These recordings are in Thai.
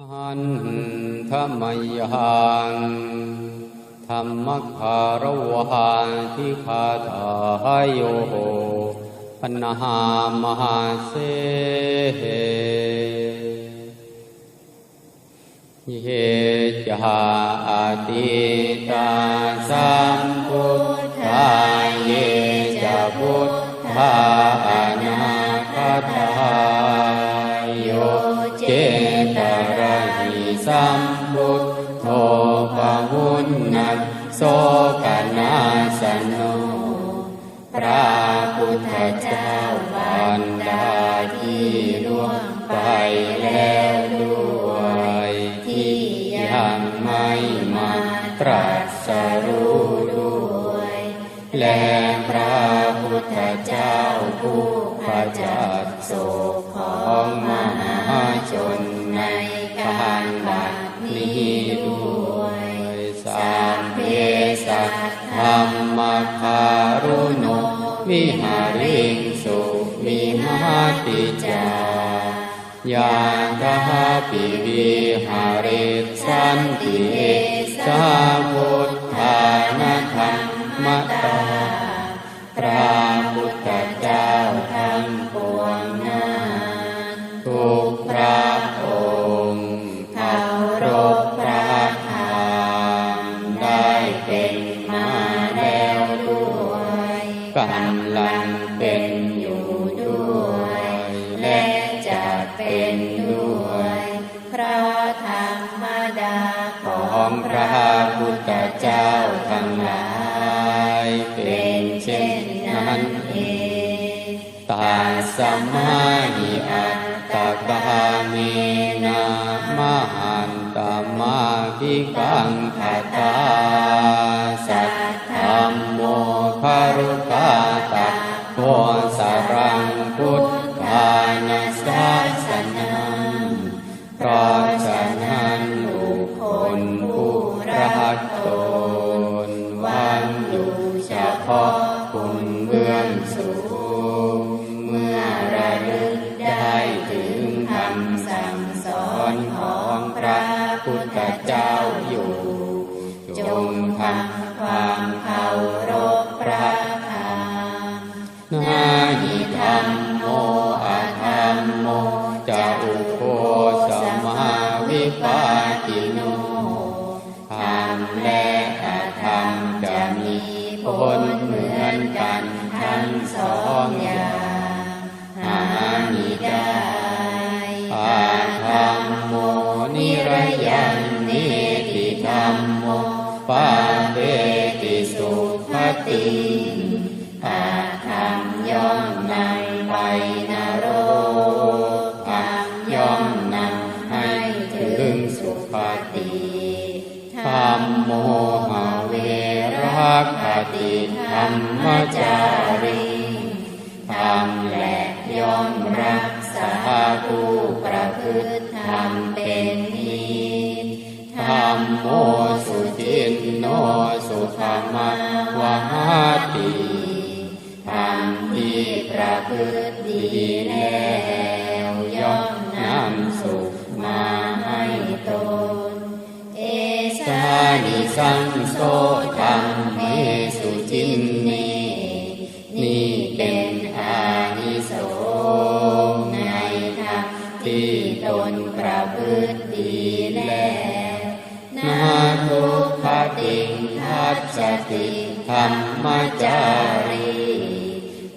หันธรรมยังธรรมคารวะทิคาถาโยปนหามหาเสเยจาอาติตาสัม สัมพุทโธปะหุนนัสโสกนาสโนพระพุทธเจ้าบันดาที่ล่วงไปแล้วด้วยที่ยังไม่มาตรัสรู้ด้วย และพระพุทธเจ้าผู้ขจัดโศกของมา รรมคารุโนมิหาริงสุมิหาติจายากาปิวิหาริสันติเอสาพุ ของพระพุทธเจ้าทั้งหลายเป็นเช่นนั้นเองตาสมาหิอัตตกาเมนะมหันตมาภิกังขตาสัทธรรมโมคารุก โมจะอุโคสมาวิปาติโนธรรมและอธรรมจะมีผลเหมือนกันทั้งสองอย่างหามิได้อาธรรมโมนิระยังนิติธรรมโมปาเปติสุขติ มโมหเวรักขติธรรมจารีธรรมและย่อมรักษาผู้ประพฤติธรรมเป็นนิจธรรมโมสุจินโนสุข นิสังโสธรรมเมสุจินเนนี่เป็นอานิสงส์ในธรรมที่ตนประพฤติดีแล้วนาทุกขติงทัสสติธรรมจารี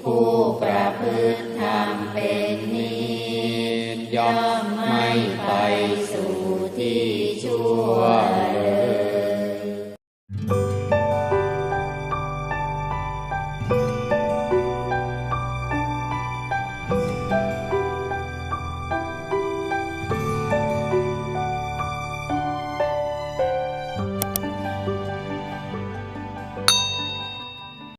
ผู้ประพฤติธรรมเป็นนิย่อมไม่ไป